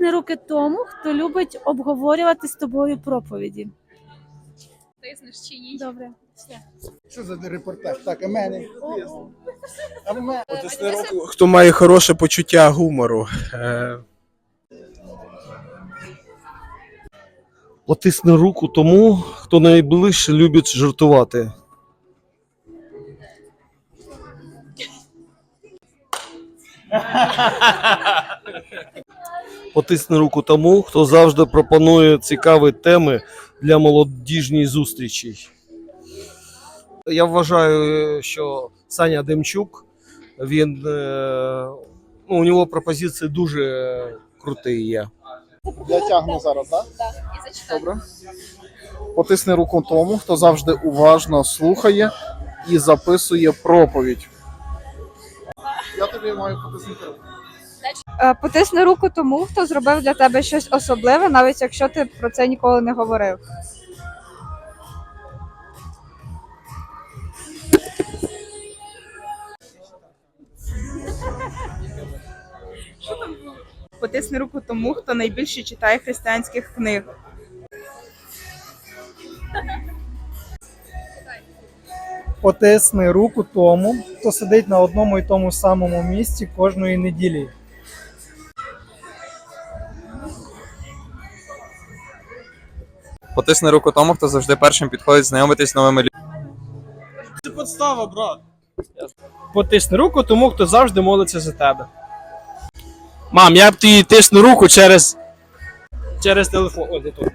Потисни руки тому, хто любить обговорювати з тобою проповіді. Тиснеш чи ні? Добре. Все. Що за репортаж? Так, а мене. А мене. Потисни руку, хто має хороше почуття гумору. Е, Потисни руку тому, хто найближче любить жартувати. Потисни руку тому, хто завжди пропонує цікаві теми для молодіжній зустрічі. Я вважаю, що Саня Демчук, він е, ну, у нього пропозиції дуже круті є. Я тягну зараз, так? І зачитай. Добре. Потисни руку тому, хто завжди уважно слухає і записує проповідь. Я тобі маю потиснути руку. Е, Потисни руку тому, хто зробив для тебе щось особливе, навіть якщо ти про це ніколи не говорив. Потисни руку тому, хто найбільше читає християнських книг. потисни руку тому, хто сидить на одному і тому самому місці кожної неділі. Потисни руку тому, хто завжди першим підходить знайомитись з новими людьми. Це подстава, брат. Потисни руку тому, хто завжди молиться за тебе. Мам, я б тобі тисну руку через. Через телефон. О, де тут.